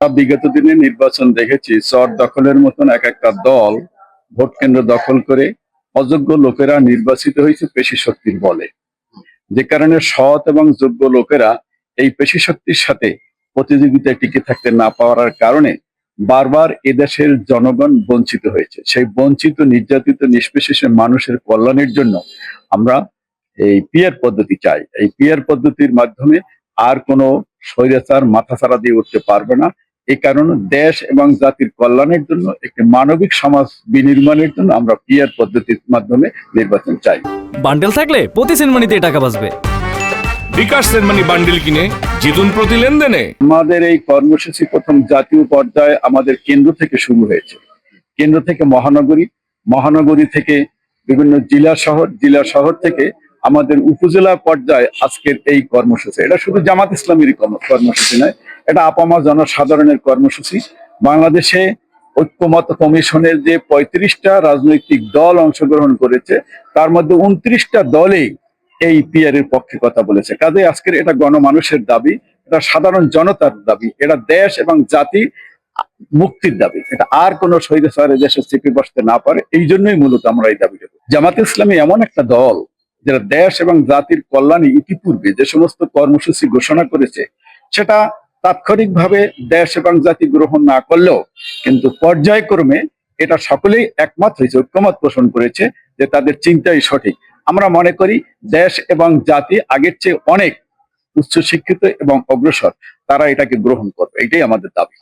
বিগত দিনে নির্বাচন দেখেছি চর দখলের মতন এক একটা দল ভোট কেন্দ্র দখল করে অযোগ্য লোকেরা নির্বাচিত হয়েছে পেশি শক্তির বলে। যে কারণে সৎ এবং যোগ্য লোকেরা এই পেশি শক্তির সাথে প্রতিযোগিতায় টিকে থাকতে না পাওয়ার কারণে বারবার এদেশের জনগণ বঞ্চিত হয়েছে। সেই বঞ্চিত, নির্যাতিত, নিষ্পেষিত মানুষের কল্যাণের জন্য আমরা এই পিয়ার পদ্ধতি চাই। এই পিয়ার পদ্ধতির মাধ্যমে আর কোনো স্বৈরাচার মাথাছাড়া দিয়ে উঠতে পারবে না। এই কারণে দেশ এবং জাতির কল্যাণের জন্য একটি মানবিক সমাজ বিনির্মাণের জন্য আমরা পিয়ার পদ্ধতির মাধ্যমে নির্বাচন চাই। বান্ডেল থাকলে প্রতি সেনমানিতে টাকা বাঁচবে। বিকাশ সেনমানি বান্ডিল কিনে জিতুন প্রতি লেনদেনে? আমাদের এই কর্মসূচি প্রথম জাতীয় পর্যায়ে আমাদের কেন্দ্র থেকে শুরু হয়েছে। কেন্দ্র থেকে মহানগরী মহানগরী থেকে বিভিন্ন জেলা শহর জেলা শহর থেকে আমাদের উপজেলা পর্যায়ে আজকের এই কর্মসূচি। এটা শুধু জামাত ইসলামেরই কর্ম- কর্মসূচি নয় এটা আপামা জনসাধারণের কর্মসূচি। বাংলাদেশে ঐক্যমত কমিশনের যে পঁয়ত্রিশটা রাজনৈতিক দল অংশগ্রহণ করেছে, তার মধ্যে উনত্রিশটা দলেই এই পিয়ারের পক্ষে কথা বলেছে। কাজে আজকের এটা গণমানুষের দাবি, এটা সাধারণ জনতার দাবি, এটা দেশ এবং জাতি মুক্তির দাবি। এটা আর কোন শহীদ স্বৈরাচারে দেশে চেপে বসতে না পারে, এই জন্যই মূলত আমরা এই দাবিটা করি। জামাত ইসলামী এমন একটা দল যারা দেশ এবং জাতির কল্যাণে ইতিপূর্বে যে সমস্ত কর্মসূচি ঘোষণা করেছে, সেটা তাৎক্ষণিকভাবে দেশ এবং জাতি গ্রহণ না করলেও কিন্তু পর্যায়ক্রমে এটা সকলেই একমত হয়েছে ঐক্যমত পোষণ করেছে যে তাদের চিন্তাই সঠিক। আমরা মনে করি দেশ এবং জাতি আগের চেয়ে অনেক উচ্চ শিক্ষিত এবং অগ্রসর। তারা এটাকে গ্রহণ করবে এটাই আমাদের দাবি।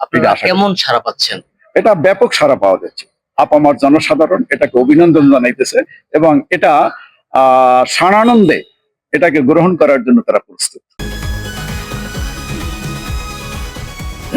কেমন ছাড়া পাচ্ছেন? এটা ব্যাপক সারা পাওয়া যাচ্ছে। আপামার জনসাধারণ এটাকে অভিনন্দন জানাইতেছে এবং এটা আহ সানানন্দে এটাকে গ্রহণ করার জন্য তারা প্রস্তুত।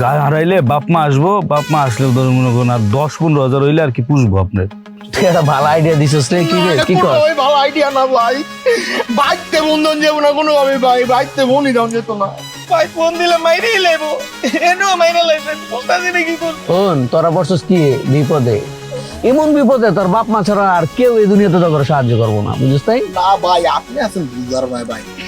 গা হারাইলে বাপ মা আসব বাপ মা আসলে ধর মনে করুন আর দশ পনেরো হাজার হইলে আর কি পুষবো আপনার। তুই একটা ভালো আইডিয়া দিছিস রে কি রে কি কর? ওই ভালো আইডিয়া না ভাই। বাইকতে বন্ধন যাব না কোনো ভাবে ভাই বাইকতে বনই দাম যেত না। ভাই ফোন দিলে মাইরেই লেবো এনো মাইরে লাইছেন বলতাছি না কি করব? তোরা বসছিস কি বিপদে? এমন বিপদে তোর বাপ মা ছাড়া আর কেউ এই দুনিয়াতে তোর সাহায্য করব না বুঝিস তাই? না ভাই আপনি আছেন বুঝার ভাই ভাই।